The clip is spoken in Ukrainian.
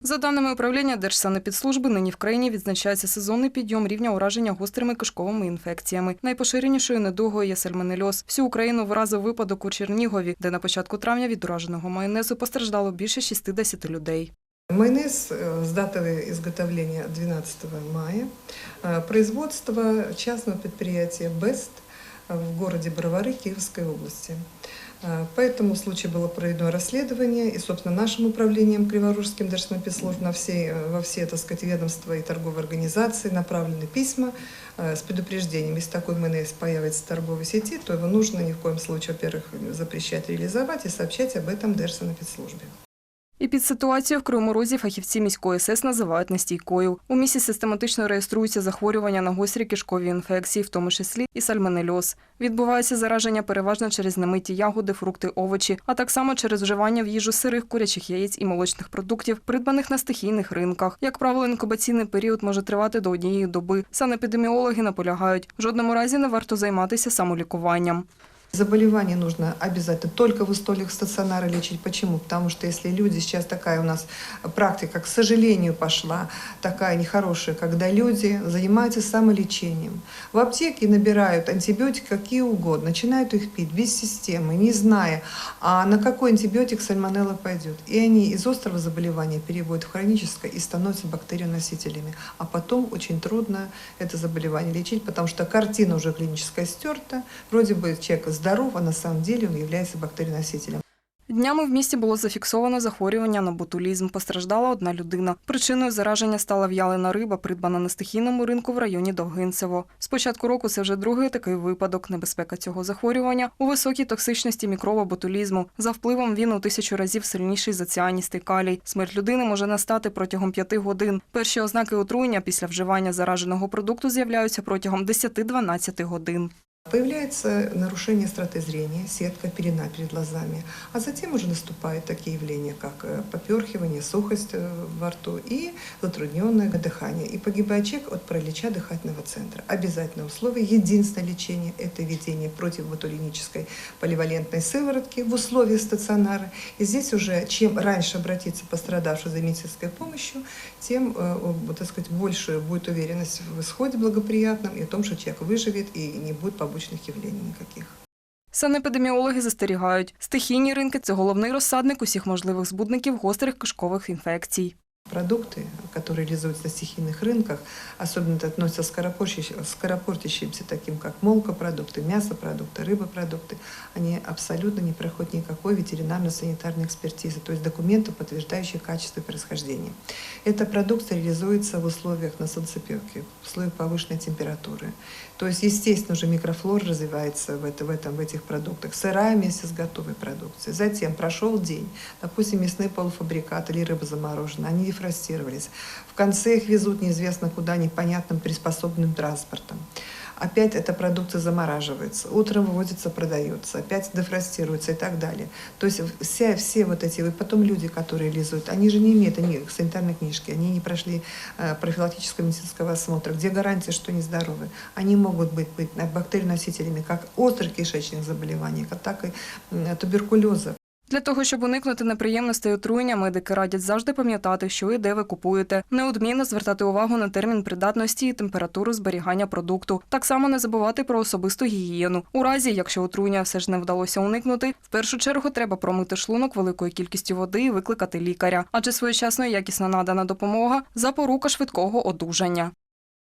За даними управління Держсанепідслужби, нині в країні відзначається сезонний підйом рівня ураження гострими кишковими інфекціями. Найпоширенішою недугою є сальмонельоз. Всю Україну вразив випадок у Чернігові, де на початку травня від ураженого майонезу постраждало більше 60 людей. Майонез э, с даты изготовления 12 мая. Э, Производство частного предприятия «Бест» в городе Бровары Киевской области. Э, По этому случаю было проведено расследование, и, собственно, нашим управлением Криворужским Держснабезслужб на все, э, во все, так сказать, ведомства и торговые организации направлены письма э, с предупреждением, если такой майонез появится в торговой сети, то его нужно ни в коем случае, во-первых, запрещать реализовать и сообщать об этом Держсанэпидслужбе. І під ситуацією в Кривому Розі фахівці міської СЕС називають нестійкою. У місті систематично реєструються захворювання на гострі кишкові інфекції, в тому числі і сальмонельоз. Відбувається зараження переважно через немиті ягоди, фрукти, овочі, а так само через вживання в їжу сирих курячих яєць і молочних продуктів, придбаних на стихійних ринках. Як правило, інкубаційний період може тривати до однієї доби. Санепідеміологи наполягають, в жодному разі не варто займатися самолікуванням. Заболевание нужно обязательно только в условиях стационара лечить. Почему? Потому что если люди, сейчас такая у нас практика, к сожалению, пошла, такая нехорошая, когда люди занимаются самолечением. В аптеке набирают антибиотики какие угодно, начинают их пить без системы, не зная, а на какой антибиотик сальмонелла пойдет. И они из острого заболевания переводят в хроническое и становятся бактерионосителями. А потом очень трудно это заболевание лечить, потому что картина уже клиническая стерта, вроде бы человек здоров, а на самом деле он является бактерионосителем. Днями в місті було зафіксовано захворювання на ботулізм. Постраждала одна людина. Причиною зараження стала в'ялена риба, придбана на стихійному ринку в районі Довгинцево. З початку року це вже другий такий випадок. Небезпека цього захворювання у високій токсичності мікроба ботулізму. За впливом він у тисячу разів сильніший за ціаністий калій. Смерть людини може настати протягом п'яти годин. Перші ознаки отруєння після вживання зараженого продукту з'являються протягом 10-12 годин. Появляется нарушение остроты зрения, сетка, пелена перед глазами, а затем уже наступают такие явления, как э, поперхивание, сухость э, во рту и затрудненное дыхание. И погибает человек от паралича дыхательного центра. Обязательное условие, единственное лечение – это введение противоботулинической поливалентной сыворотки в условиях стационара. И здесь уже чем раньше обратиться пострадавший за медицинской помощью, тем, э, так сказать, больше будет уверенность в исходе благоприятном и о том, что человек выживет и не будет побочных явлений ніяких. Санепідеміологи застерігають, стихійні ринки це головний розсадник усіх можливих збудників гострих кишкових інфекцій. Продукты, которые реализуются на стихийных рынках, особенно это относится к скоропортящимся, скоропортящимся, таким как молкопродукты, мясопродукты, рыбопродукты, они абсолютно не проходят никакой ветеринарно-санитарной экспертизы, то есть документов, подтверждающих качество происхождения. Эта продукция реализуется в условиях на солнцепеке, в условиях повышенной температуры. То есть, естественно, уже микрофлора развивается в, это, в, этом, в этих продуктах, сырая вместе с готовой продукцией. Затем прошел день, допустим, мясные полуфабрикаты или рыба замороженная, они дефростировались. В конце их везут неизвестно куда, непонятным приспособленным транспортом. Опять эта продукция замораживается, утром выводится, продается, опять дефростируется и так далее. То есть все, все вот эти, и потом люди, которые реализуют, они же не имеют они, санитарной книжки, они не прошли э, профилактического медицинского осмотра. Где гарантия, что они здоровы? Они могут быть, быть бактерионосителями как острых кишечных заболеваний, так и м, туберкулеза. Для того, щоб уникнути неприємностей отруєння, медики радять завжди пам'ятати, що і де ви купуєте. Неодмінно звертати увагу на термін придатності і температуру зберігання продукту. Так само не забувати про особисту гігієну. У разі, якщо отруєння все ж не вдалося уникнути, в першу чергу треба промити шлунок великою кількістю води і викликати лікаря, адже своєчасно і якісно надана допомога запорука швидкого одужання.